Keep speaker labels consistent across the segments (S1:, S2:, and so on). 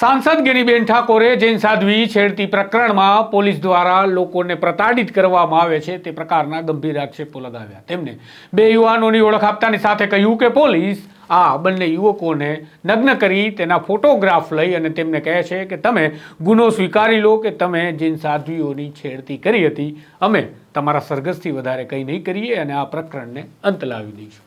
S1: સાંસદ ગિરીબેન ઠાકોરે જૈન સાધ્વી છેડતી પ્રકરણમાં પોલીસ દ્વારા લોકોને પ્રતાડિત કરવામાં આવે છે તે પ્રકારના ગંભીર આક્ષેપો લગાવ્યા. તેમને બે યુવાનોની ઓળખ આપતાની સાથે કહ્યું કે પોલીસ આ બંને યુવકોને નગ્ન કરી તેના ફોટોગ્રાફ લઈ અને તેમને કહે છે કે તમે ગુનો સ્વીકારી લો કે તમે જૈન સાધ્વીઓની છેડતી કરી હતી. અમે તમારા સરઘસથી વધારે કંઈ નહીં કરીએ અને આ પ્રકરણને અંત લાવી દઈશું.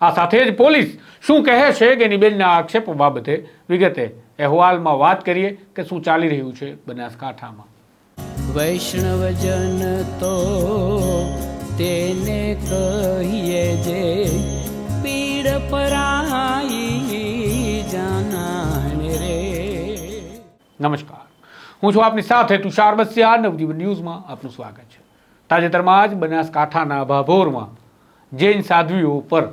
S1: આ સાથે જ પોલીસ શું કહે છે કે નિબેનના આક્ષેપો બાબતે વિગતે અહેવાલમાં વાત કરીએ કે શું ચાલી રહ્યું છે બનાસકાંઠામાં.
S2: વૈષ્ણવજન તો તેને કહીએ જે પીડ પરાઈ જાનાને રે.
S1: નમસ્કાર. હું છું આપની સાથે તુષાર બસિયા. નવજીવન ન્યૂઝમાં આપનું સ્વાગત છે. તાજેતરમાં જ બનાસકાંઠાના ભાભોરમાં જૈન સાધ્વીઓ પર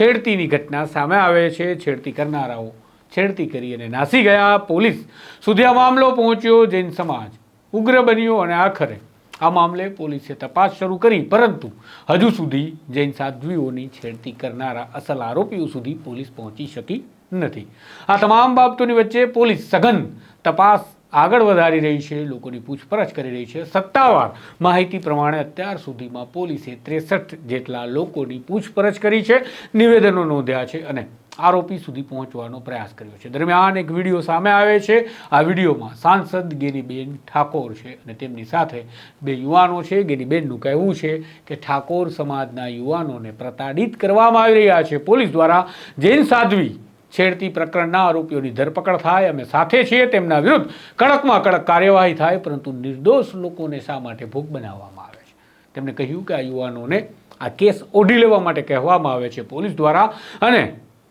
S1: છેડતીની ઘટના સામે આવે છે. છેડતી કરનારાઓ છેડતી કરી અને નાસી ગયા પોલીસ. સુધી આ મામલો પહોંચ્યો જૈન સમાજ. ઉગ્ર બન્યો અને આખરે આ મામલે પોલીસે તપાસ શરૂ કરી, પરંતુ હજુ સુધી જૈન સાધ્વીઓની છેડતી કરનારા અસલ આરોપીઓ સુધી પોલીસ પહોંચી શકી નથી. આ તમામ બાબતોની વચ્ચે પોલીસ સઘન તપાસ આગળ વધારી રહી છે, લોકોની પૂછપરછ કરી રહી છે. સત્તાવાર માહિતી પ્રમાણે અત્યાર સુધીમાં પોલીસે ત્રેસઠ જેટલા લોકોની પૂછપરછ કરી છે, નિવેદનો નોંધ્યા છે અને આરોપી સુધી પહોંચવાનો પ્રયાસ કર્યો છે. દરમિયાન એક વીડિયો સામે આવે છે. આ વિડીયોમાં સાંસદ ગેનીબેન ઠાકોર છે અને તેમની સાથે બે યુવાનો છે. ગેનીબેનનું કહેવું છે કે ઠાકોર સમાજના યુવાનોને પ્રતાડિત કરવામાં આવી રહ્યા છે. પોલીસ દ્વારા જૈન સાધ્વી છેડતી પ્રકરણના આરોપીઓની ધરપકડ થાય અમે સાથે છીએ તેમના વિરુદ્ધ કડકમાં કડક કાર્યવાહી થાય, પરંતુ નિર્દોષ લોકોને શા માટે ભોગ બનાવવામાં આવે છે? તેમણે કહ્યું કે આ યુવાનોને આ કેસ ઓઢી લેવા માટે કહેવામાં આવે છે પોલીસ દ્વારા અને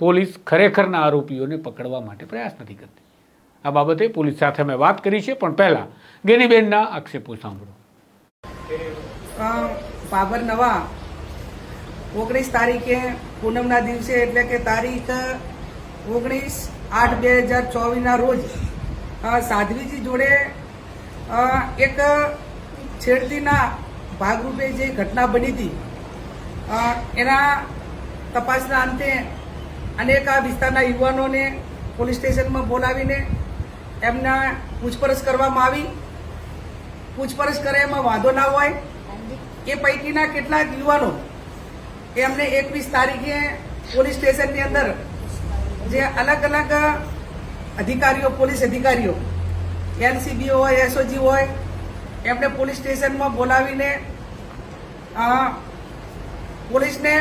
S1: પોલીસ ખરેખરના આરોપીઓને પકડવા માટે પ્રયાસ નથી કરતી. આ બાબતે પોલીસ સાથે અમે વાત કરી છે, પણ પહેલાં ગેનીબેનના આક્ષેપો સાંભળો.
S3: બાબર નવા, ઓગણીસ તારીખે પૂનમના દિવસે એટલે કે તારીખ ઓગણીસ આઠ બે હજાર ચોવીસના રોજ સાધ્વીજી જોડે એક છેડતીના ભાગરૂપે જે ઘટના બની હતી એના તપાસના અંતે અનેક આ વિસ્તારના યુવાનોને પોલીસ સ્ટેશનમાં બોલાવીને એમના પૂછપરછ કરવામાં આવી. પૂછપરછ કરે એમાં વાંધો ના હોય. એ પૈકીના કેટલાક યુવાનો એમને એકવીસ તારીખે પોલીસ સ્ટેશનની અંદર જે અલગ અલગ અધિકારીઓ પોલીસ અધિકારીઓ એનસીબી હોય એસઓજી હોય એમને પોલીસ સ્ટેશનમાં બોલાવીને પોલીસને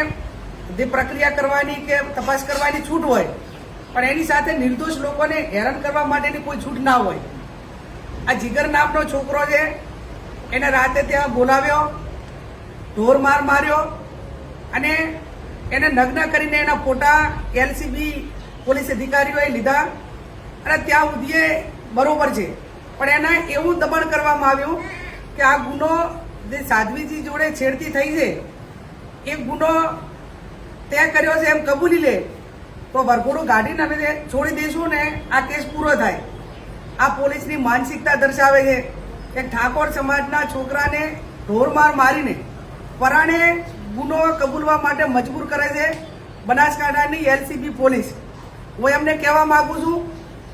S3: જે પ્રક્રિયા કરવાની કે તપાસ કરવાની છૂટ હોય, પણ એની સાથે નિર્દોષ લોકોને હેરાન કરવા માટેની કોઈ છૂટ ના હોય. આ જીગર નામનો છોકરો છે, એને રાતે ત્યાં બોલાવ્યો, ઢોર માર માર્યો, અને એને નગ્ન કરીને એના ફોટા એલસીબી પોલીસ અધિકારીઓએ લીધા. અને ત્યાં સુધી બરોબર છે. પણ એને એવું દબાણ કરવામાં આવ્યું કે આ ગુનો જે સાધ્વીજી જોડે છેડતી થઈ છે, એ ગુનો તે કર્યો છે એમ કબૂલી લે. તો ભરપૂરું ગાડીને અમે છોડી દઈશું ને આ કેસ પૂરો થાય. આ પોલીસની માનસિકતા દર્શાવે છે કે ઠાકોર સમાજના છોકરાને ઢોરમાર મારીને પરાણે ગુનો કબૂલવા માટે મજબૂર કરે છે બનાસકાંઠાની એલસીબી પોલીસ. હું એમને કહેવા માગું છું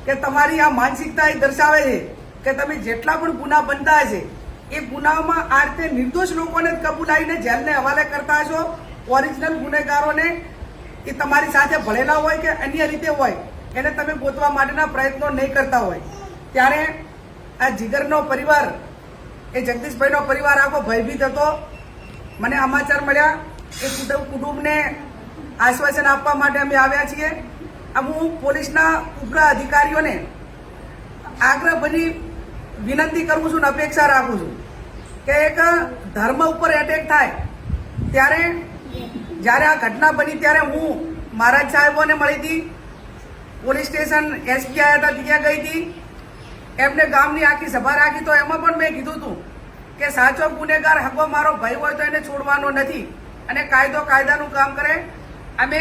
S3: કે તમારી આ માનસિકતા એ દર્શાવે છે કે તમે જેટલા પણ ગુના બનતા હશે, એ ગુનામાં આ રીતે નિર્દોષ લોકોને જ કબૂલાઈને જેલને હવાલે કરતા છો ઓરિજિનલ ગુનેગારોને એ તમારી સાથે ભળેલા હોય કે અન્ય રીતે હોય, એને તમે ગોતવા માટેના પ્રયત્નો નહીં કરતા હોય. ત્યારે આ જીગરનો પરિવાર, એ જગદીશભાઈનો પરિવાર આખો ભયભીત હતો. મને સમાચાર મળ્યા, એ કુટુંબ, કુટુંબને આશ્વાસન આપવા માટે અમે આવ્યા છીએ. હું પોલીસના ઉગ્ર અધિકારીઓને આગ્રહ બની વિનંતી કરું છું અને અપેક્ષા રાખું છું કે એક ધર્મ ઉપર એટેક થાય, ત્યારે જ્યારે આ ઘટના બની ત્યારે હું મહારાજ સાહેબોને મળી હતી. પોલીસ સ્ટેશન એસપી આવ્યા હતા, ત્યાં ગઈ હતી. એમને ગામની આખી સભા રાખી. તો એમાં પણ મેં કીધું હતું કે સાચો ગુનેગાર હકો મારો ભાઈ હોય તો એને છોડવાનો નથી અને કાયદો કાયદાનું કામ કરે. અમે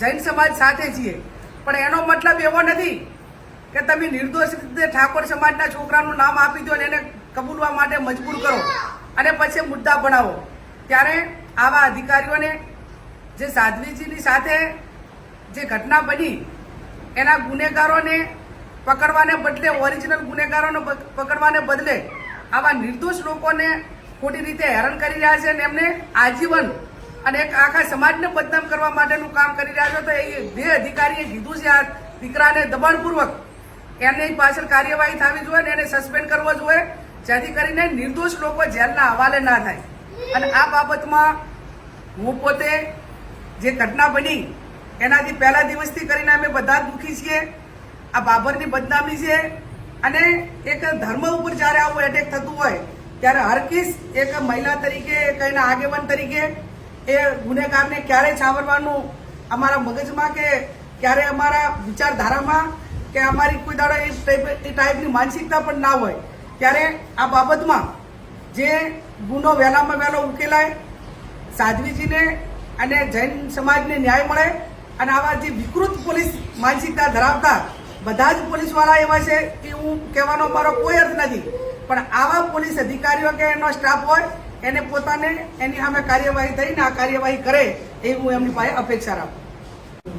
S3: જૈન સમાજ સાથે છીએ. પણ એનો મતલબ એવો નથી કે તમે નિર્દોષ રીતે ઠાકોર સમાજના છોકરાનું નામ આપી દો અને એને કબૂલવા માટે મજબૂર કરો અને પછી મુદ્દા બનાવો ત્યારે આવા અધિકારીઓને જે સાધ્વીજીની સાથે જે ઘટના બની, એના ગુનેગારોને પકડવાને બદલે ઓરિજિનલ ગુનેગારોને પકડવાને બદલે આવા નિર્દોષ લોકોને ખોટી રીતે હેરાન કરી રહ્યા છે અને એમને આજીવન અને એક આખા સમાજને બદનામ કરવા માટેનું કામ કરી રહ્યા છે. તો એ જે અધિકારીએ કીધું છે, આ દીકરાને દબાણપૂર્વક એની પાછળ કાર્યવાહી થવી જોઈએ ને એને સસ્પેન્ડ કરવો જોઈએ, જેથી કરીને નિર્દોષ લોકો જેલના હવાલે ના થાય. અને આ બાબતમાં હું પોતે જે ઘટના બની, એનાથી પહેલા દિવસથી કરીને અમે બધા દુઃખી છીએ. આ બાબરની બદનામી છે અને એક ધર્મ ઉપર જ્યારે આવું એટેક થતું હોય, ત્યારે હરકીસ એક મહિલા તરીકે, એક એના આગેવાન તરીકે એ ગુનેગારને ક્યારે છાવરવાનું અમારા મગજમાં કે ક્યારે અમારા વિચારધારામાં કે અમારી કોઈ દાડો એ ટાઈપની માનસિકતા પણ ના હોય. ત્યારે આ બાબતમાં જે ગુનો વહેલામાં વહેલો ઉકેલાય, સાધ્વીજીને અને જૈન સમાજને ન્યાય મળે અને આવા જે વિકૃત પોલીસ માનસિકતા ધરાવતા બધા જ પોલીસવાળા એવા છે કે હું કહેવાનો મારો કોઈ અર્થ નથી. પણ આવા પોલીસ અધિકારીઓ કે એનો સ્ટાફ હોય, એને પોતાને એની સામે કાર્યવાહી થઈને આ કાર્યવાહી કરે એ હું એમની પાસે અપેક્ષા રાખું.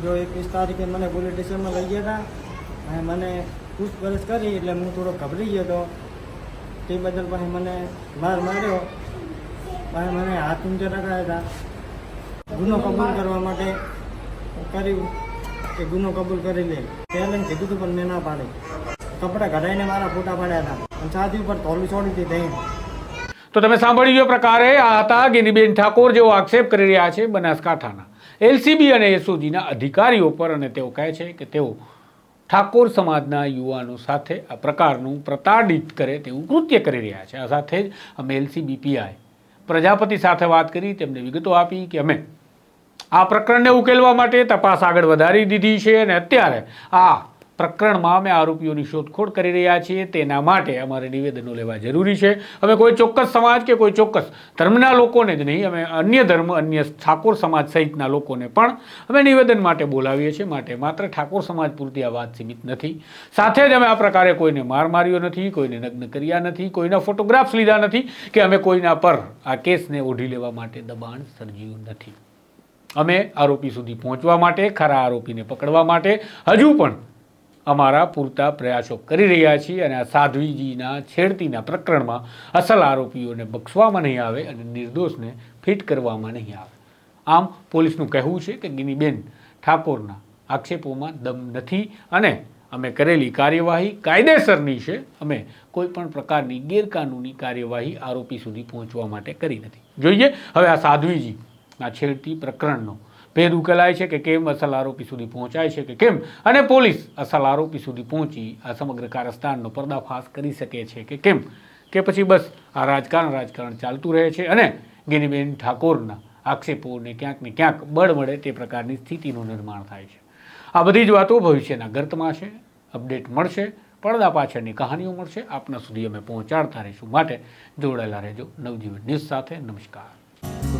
S4: જો એકવીસ તારીખે મને પોલીસ સ્ટેશનમાં લઈ ગયા હતા અને મને પૂછપરછ કરી એટલે હું થોડો ગભરી ગયો હતો તે બદલ પછી મને માર માર્યો. પછી મને હાથ ઊંચે રખાયા હતા ગુનો કબૂલ કરવા માટે કર્યું કે ગુનો કબૂલ કરી લે. પહેલાં કીધું હતું પણ મેં ના પાડી. કપડાં કઢાઈને મારા ફોટા પાડ્યા હતા અને છાતી ઉપર તોલું છોડી હતી દહીં
S1: તો તમે સાંભળ્યું એ પ્રકારે આ હતા ગિનીબેન ઠાકોર જેઓ આક્ષેપ કરી રહ્યા છે બનાસકાંઠાના. એલસીબી અને એસઓજીના અધિકારીઓ પર અને તેઓ કહે છે કે તેઓ ઠાકોર સમાજના યુવાનો સાથે આ પ્રકારનું પ્રતાડિત કરે તેવું કૃત્ય કરી રહ્યા છે. આ સાથે જ અમે એલસી બીપીઆઈ પ્રજાપતિ સાથે વાત કરી, તેમને વિગતો આપી કે અમે આ પ્રકરણને ઉકેલવા માટે તપાસ આગળ વધારી દીધી છે અને અત્યારે આ પ્રકરણમાં અમે આરોપીઓની શોધખોળ કરી રહ્યા છીએ, તેના માટે અમારે નિવેદનો લેવા જરૂરી છે. અમે કોઈ ચોક્કસ સમાજ કે કોઈ ચોક્કસ ધર્મના લોકોને જ નહીં, અમે અન્ય ધર્મ, અન્ય ઠાકોર સમાજ સહિતના લોકોને પણ અમે નિવેદન માટે બોલાવીએ છીએ. માટે માત્ર ઠાકોર સમાજ પૂરતી આ વાત સીમિત નથી. સાથે જ અમે આ પ્રકારે કોઈને માર માર્યો નથી, કોઈને નગ્ન કર્યા નથી, કોઈના ફોટોગ્રાફ્સ લીધા નથી કે અમે કોઈના પર આ કેસને ઓઢી લેવા માટે દબાણ સર્જ્યું નથી. અમે આરોપી સુધી પહોંચવા માટે, ખરા આરોપીને પકડવા માટે હજુ પણ અમારા પૂરતા પ્રયાસો કરી રહ્યા છીએ અને આ સાધ્વીજીના છેડતીના પ્રકરણમાં અસલ આરોપીઓને બક્ષવામાં નહીં આવે અને નિર્દોષને ફિટ કરવામાં નહીં આવે. આમ પોલીસનું કહેવું છે કે ગિનીબેન ઠાકોરના આક્ષેપોમાં દમ નથી અને અમે કરેલી કાર્યવાહી કાયદેસરની છે. અમે કોઈ પણ પ્રકારની ગેરકાનૂની કાર્યવાહી આરોપી સુધી પહોંચવા માટે કરી નથી. જોઈએ, હવે આ સાધ્વીજીના છેડતી પ્રકરણનો ભેદ ઉકેલાય છે કે કેમ અસલ આરોપી સુધી પહોંચાય છે કે કેમ? અને પોલીસ અસલ આરોપી સુધી પહોંચી આ સમગ્ર કારસ્તાનનો પર્દાફાશ કરી શકે છે કે કેમ? કે પછી બસ આ રાજકારણ રાજકારણ ચાલતું રહે છે અને ગિનીબેન ઠાકોરના આક્ષેપોને ક્યાંક ને ક્યાંક બળ મળે તે પ્રકારની સ્થિતિનું નિર્માણ થાય છે. આ બધી જ વાતો ભવિષ્યના ગર્તમાં છે, અપડેટ મળશે, પડદા પાછળની કહાનીઓ મળશે. આપના સુધી અમે પહોંચાડતા રહીશું. માટે જોડાયેલા રહેજો. નવજીવન ન્યૂઝ સાથે. નમસ્કાર.